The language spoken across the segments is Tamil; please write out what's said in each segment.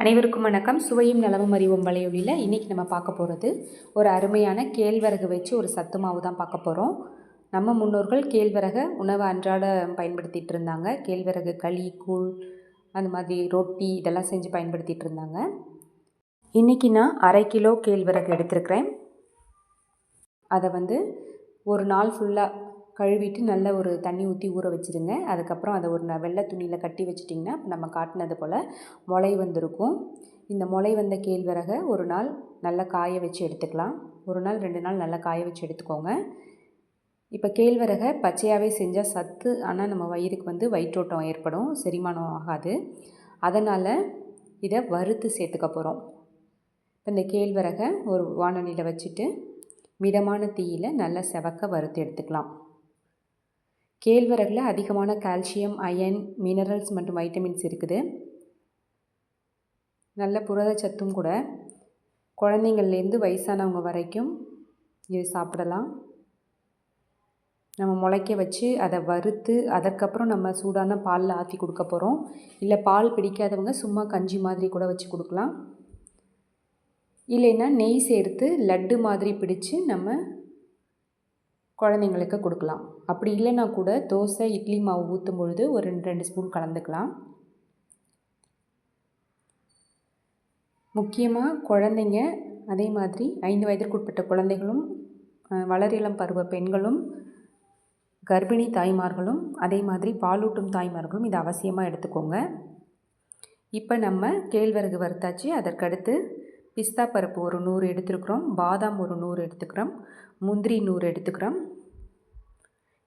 அனைவருக்கும் வணக்கம். சுவையும் நலமும் அறிவும் வலையொலியில் இன்றைக்கி நம்ம பார்க்க போகிறது ஒரு அருமையான கேழ்வரகு வச்சு ஒரு சத்து மாவு தான் பார்க்க போகிறோம் நம்ம முன்னோர்கள் கேழ்வரகை உணவு அன்றாட பயன்படுத்திகிட்டு இருந்தாங்க. கேழ்வரகு களி கூழ் அந்த மாதிரி ரொட்டி இதெல்லாம் செஞ்சு பயன்படுத்திகிட்டு இருந்தாங்க. இன்றைக்கி நான் அரை கிலோ கேழ்வரகு எடுத்திருக்கிறேன். அதை வந்து ஒரு நாள் ஃபுல்லாக கழுவிட்டு நல்ல ஒரு தண்ணி ஊற்றி ஊற வச்சுருங்க. அதுக்கப்புறம் அதை ஒரு ந வெள்ளை துணியில் கட்டி வச்சிட்டிங்கன்னா நம்ம காட்டினது போல் முளை வந்திருக்கும். இந்த முளை வந்த கேழ்வரகை ஒரு நாள் நல்லா காய வச்சு எடுத்துக்கலாம். ஒரு நாள் ரெண்டு நாள் நல்லா காய வச்சு எடுத்துக்கோங்க. இப்போ கேழ்வரகை பச்சையாகவே செஞ்சால் சத்து ஆனால் நம்ம வயிறுக்கு வந்து வயிற்றோட்டம் ஏற்படும் செரிமானம் ஆகாது. அதனால் இதை வறுத்து சேர்த்துக்க போகிறோம் இப்போ இந்த கேழ்வரகை ஒரு வானொலியில் வச்சுட்டு மிதமான தீயில் நல்லா செவக்க வறுத்து எடுத்துக்கலாம். கேழ்வரகில் அதிகமான கால்சியம் அயன் மினரல்ஸ் மற்றும் வைட்டமின்ஸ் இருக்குது. நல்ல புரதச்சத்தும் கூட. குழந்தைங்கள்லேருந்து வயசானவங்க வரைக்கும் இது சாப்பிடலாம். நம்ம முளைக்க வச்சு அதை வறுத்து அதற்கப்புறம் நம்ம சூடான பாலில் ஆற்றி கொடுக்க போகிறோம் இல்லை பால் பிடிக்காதவங்க சும்மா கஞ்சி மாதிரி கூட வச்சு கொடுக்கலாம். இல்லைன்னா நெய் சேர்த்து லட்டு மாதிரி பிடிச்சு நம்ம குழந்தைங்களுக்கு கொடுக்கலாம். அப்படி இல்லைன்னா கூட தோசை இட்லி மாவு ஊற்றும் பொழுது ஒரு ரெண்டு ரெண்டு ஸ்பூன் கலந்துக்கலாம். முக்கியமாக குழந்தைங்க அதே மாதிரி ஐந்து வயதிற்குட்பட்ட குழந்தைகளும் வளரிளம் பருவ பெண்களும் கர்ப்பிணி தாய்மார்களும் அதே மாதிரி பாலூட்டும் தாய்மார்களும் இதை அவசியமாக எடுத்துக்கோங்க. இப்போ நம்ம கேழ்வரகு வறுத்தாச்சு. அதற்கடுத்து பிஸ்தா பருப்பு ஒரு நூறு எடுத்துருக்குறோம். பாதாம் ஒரு நூறு எடுத்துக்கிறோம். முந்திரி நூறு எடுத்துக்கிறோம்.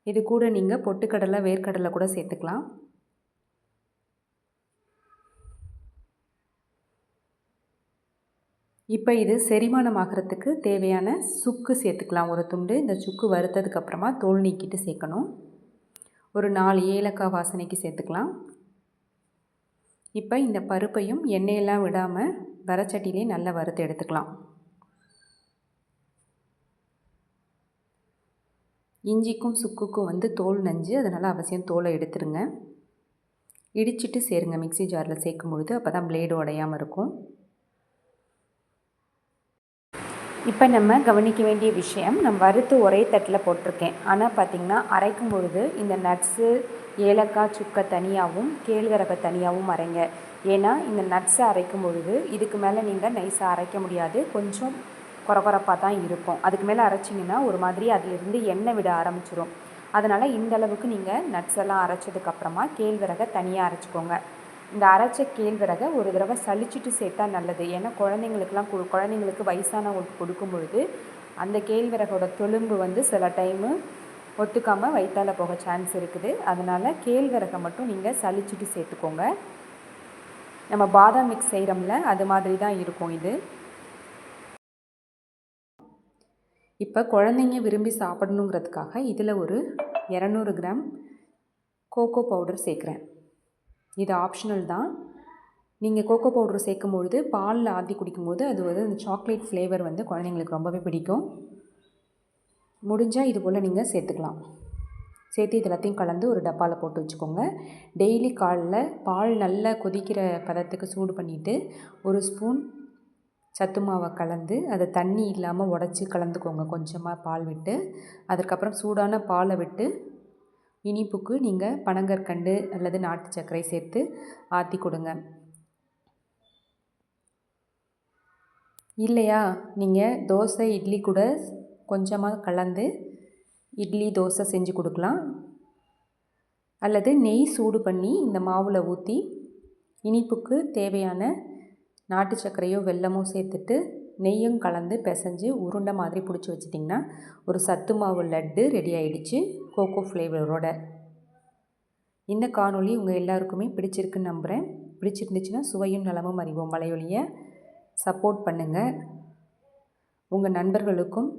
இது கூட நீங்கள் பொட்டுக்கடலை வேர்க்கடலை கூட சேர்த்துக்கலாம். இப்போ இது செரிமானம் ஆகிறதுக்கு தேவையான சுக்கு சேர்த்துக்கலாம். ஒரு துண்டு இந்த சுக்கு வறுத்ததுக்கப்புறமா தோல் நீக்கிட்டு சேர்க்கணும். ஒரு நாலு ஏலக்காய் வாசனைக்கு சேர்த்துக்கலாம். இப்போ இந்த பருப்பையும் எண்ணெயெல்லாம் விடாமல் வரச்சட்டிலே நல்லா வறுத்து எடுத்துக்கலாம். இஞ்சிக்கும் சுக்குக்கும் வந்து தோல் நஞ்சு. அதனால் அவசியம் தோலை எடுத்துருங்க. இடிச்சிட்டு சேருங்க. மிக்சி ஜாரில் சேர்க்கும் பொழுது அப்போ தான் பிளேடு உடையாமல் இருக்கும். இப்போ நம்ம கவனிக்க வேண்டிய விஷயம் நம்ம வறுத்து ஒரே தட்டில் போட்டிருக்கேன். ஆனால் பார்த்திங்கன்னா அரைக்கும் பொழுது இந்த நட்ஸு ஏலக்காய் சுக்கை தனியாகவும் கேழ்வரகை தனியாகவும் அரைங்க. ஏன்னா இந்த நட்ஸை அரைக்கும் பொழுது இதுக்கு மேலே நீங்கள் நைஸாக அரைக்க முடியாது. கொஞ்சம் குறகுறப்பாக தான் இருக்கும். அதுக்கு மேலே அரைச்சிங்கன்னா ஒரு மாதிரி அதிலிருந்து எண்ணெய் விட ஆரம்பிச்சிடும் அதனால் இந்த அளவுக்கு நீங்கள் நட்ஸ் எல்லாம் அரைச்சதுக்கப்புறமா கேழ்வரகை தனியாக அரைச்சிக்கோங்க. இந்த அரைச்ச கேழ்வரகை ஒரு தடவை சளிச்சிட்டு சேர்த்தா நல்லது. ஏன்னா குழந்தைங்களுக்குலாம் கு குழந்தைங்களுக்கு வயசானவங்களுக்கு கொடுக்கும் பொழுது அந்த கேழ்வரகோட தொழும்பு வந்து சில டைமு ஒத்துக்காமல் வயிற்றால் போக சான்ஸ் இருக்குது. அதனால் கேழ்வரகை மட்டும் நீங்கள் சளிச்சிட்டு சேர்த்துக்கோங்க. நம்ம பாதாம் மிக்ஸ் செய்கிறோம்ல அது மாதிரி தான் இருக்கும் இது. இப்போ குழந்தைங்க விரும்பி சாப்பிடணுங்கிறதுக்காக இதில் ஒரு இரநூறு கிராம் கோகோ பவுடர் சேர்க்குறேன். இது ஆப்ஷனல் தான். நீங்கள் கோகோ பவுடர் சேர்க்கும் பொழுது பாலில் ஆற்றி குடிக்கும்போது அது வந்து அந்த சாக்லேட் ஃப்ளேவர் வந்து குழந்தைங்களுக்கு ரொம்பவே பிடிக்கும். முடிஞ்சால் இது போல் நீங்கள் சேர்த்துக்கலாம். சேர்த்து இது எல்லாத்தையும் கலந்து ஒரு டப்பாவில் போட்டு வச்சுக்கோங்க. டெய்லி காலில் பால் நல்லா கொதிக்கிற பதத்துக்கு சூடு பண்ணிவிட்டு ஒரு ஸ்பூன் சத்து மாவை கலந்து அதை தண்ணி இல்லாமல் உடச்சி கலந்துக்கோங்க. கொஞ்சமாக பால் விட்டு அதுக்கப்புறம் சூடான பாலை விட்டு இனிப்புக்கு நீங்கள் பனங்கற்கண்டு அல்லது நாட்டு சர்க்கரை சேர்த்து ஆற்றி கொடுங்க. இல்லையா? நீங்கள் தோசை இட்லி கூட கொஞ்சமாக கலந்து இட்லி தோசை செஞ்சு கொடுக்கலாம். அல்லது நெய் சூடு பண்ணி இந்த மாவில் ஊற்றி இனிப்புக்கு தேவையான நாட்டு சர்க்கரையோ வெல்லமோ சேர்த்துட்டு நெய்யும் கலந்து பிசைஞ்சு உருண்டை மாதிரி பிடிச்சி வச்சிட்டிங்கன்னா ஒரு சத்து மாவு லட்டு ரெடி ஆகிடுச்சு கோகோ ஃப்ளேவரோட இந்த காணொலி உங்கள் எல்லாருக்குமே பிடிச்சிருக்குன்னு நம்புகிறேன் பிடிச்சிருந்துச்சுன்னா சுவையும் நலமும் அறிவோம். வலையொலியை சப்போர்ட் பண்ணுங்கள் உங்கள் நண்பர்களுக்கும்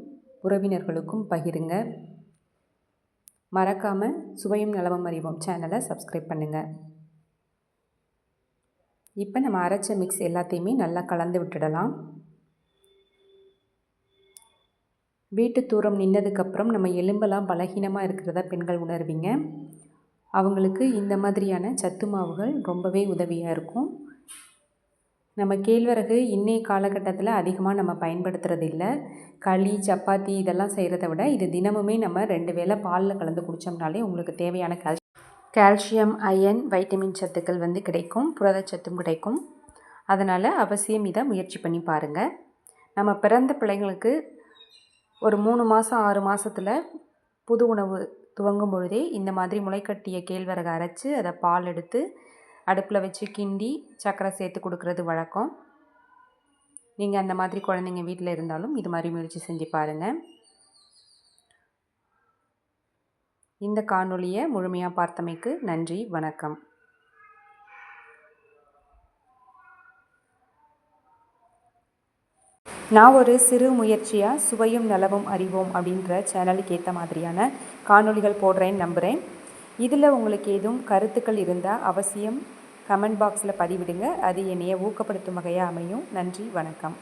உறவினர்களுக்கும் பகிருங்க. மறக்காமல் சுவையும் நலமும் அறிவோம். சேனலை சப்ஸ்கிரைப் பண்ணுங்கள் இப்போ நம்ம அரைச்ச மிக்ஸ் எல்லாத்தையுமே நல்லா கலந்து விட்டுடலாம். வீட்டு தூரம் நின்னதுக்கப்புறம் நம்ம எலும்பெல்லாம் பலகீனமாக இருக்கிறத பெண்கள் உணர்வீங்க. அவங்களுக்கு இந்த மாதிரியான சத்து மாவுகள் ரொம்பவே உதவியாக இருக்கும். நம்ம கேழ்வரகு இன்னைய காலகட்டத்தில் அதிகமாக நம்ம பயன்படுத்துறது இல்லை களி சப்பாத்தி இதெல்லாம் செய்கிறத விட இது தினமுமே நம்ம ரெண்டு வேளை பாலில் கலந்து குடித்தோம்னாலே உங்களுக்கு தேவையான கால் கால்சியம் அயன் வைட்டமின் சத்துக்கள் வந்து கிடைக்கும் புரதச்சத்தும் கிடைக்கும். அதனால் அவசியம் இதை முயற்சி பண்ணி பாருங்கள் நம்ம பிறந்த பிள்ளைங்களுக்கு ஒரு மூணு மாதம் ஆறு மாதத்தில் புது உணவு துவங்கும் பொழுதே இந்த மாதிரி முளைக்கட்டிய கேழ்வரகு அரைச்சி அதை பால் எடுத்து அடுப்பில் வச்சு கிண்டி சர்க்கரை சேர்த்து கொடுக்கறது வழக்கம். நீங்கள் அந்த மாதிரி குழந்தைங்க வீட்டில் இருந்தாலும் இது மாதிரி முயற்சி செஞ்சு பாருங்கள் இந்த காணொலியை முழுமையாக பார்த்தமைக்கு நன்றி வணக்கம். நான் ஒரு சிறு முயற்சியாக சுவையும் நலவும் அறிவோம் அப்படின்ற சேனலுக்கு ஏற்ற மாதிரியான காணொளிகள் போடுறேன்னு நம்புகிறேன் இதில் உங்களுக்கு எதுவும் கருத்துக்கள் இருந்தால் அவசியம் கமெண்ட் பாக்ஸில் பதிவிடுங்க. அது என்னைய ஊக்கப்படுத்தும் வகையாக அமையும். நன்றி வணக்கம்.